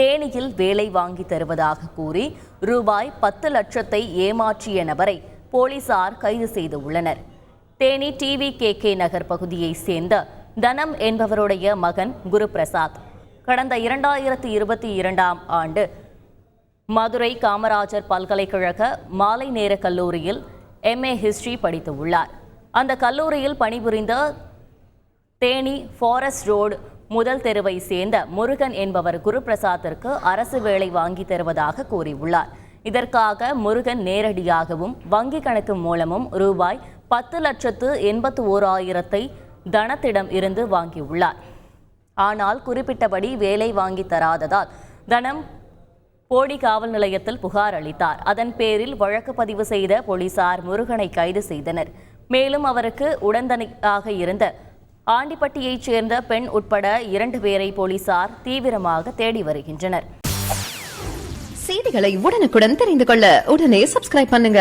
தேனியில் வேலை வாங்கி தருவதாக கூறி ரூபாய் பத்து லட்சத்தை ஏமாற்றிய நபரை போலீசார் கைது செய்துள்ளனர். Theni TV K K Nagar பகுதியைச் சேர்ந்த தனம் என்பவருடைய மகன் குருபிரசாத். கடந்த இரண்டாயிரத்தி இருபத்தி இரண்டாம் ஆண்டு மதுரை காமராஜர் பல்கலைக்கழக மாலை நேர கல்லூரியில் எம்ஏ ஹிஸ்டரி படித்து உள்ளார். அந்த கல்லூரியில் பணிபுரிந்த தேனி ஃபாரஸ்ட் ரோடு முதல் தெருவை சேர்ந்த முருகன் என்பவர் குருபிரசாத்திற்கு அரசு வேலை வாங்கி தருவதாக கூறியுள்ளார். இதற்காக முருகன் நேரடியாகவும் வங்கி கணக்கு மூலமும் ரூபாய் பத்து லட்சத்து எண்பத்து ஓராயிரத்தை தனத்திடம் இருந்து வாங்கியுள்ளார். ஆனால் குறிப்பிட்டபடி வேலை வாங்கி தராததால் தனம் போடி காவல் நிலையத்தில் புகார் அளித்தார். அதன் பேரில் வழக்கு பதிவு செய்த போலீசார் முருகனை கைது செய்தனர். மேலும் அவருக்கு உடந்தனையாக இருந்த ஆண்டிப்பட்டியைச் சேர்ந்த பெண் உட்பட இரண்டு பேரை போலீசார் தீவிரமாக தேடி வருகின்றனர். செய்திகளை உடனுக்குடன் தெரிந்து கொள்ள உடனே சப்ஸ்கிரைப் பண்ணுங்க.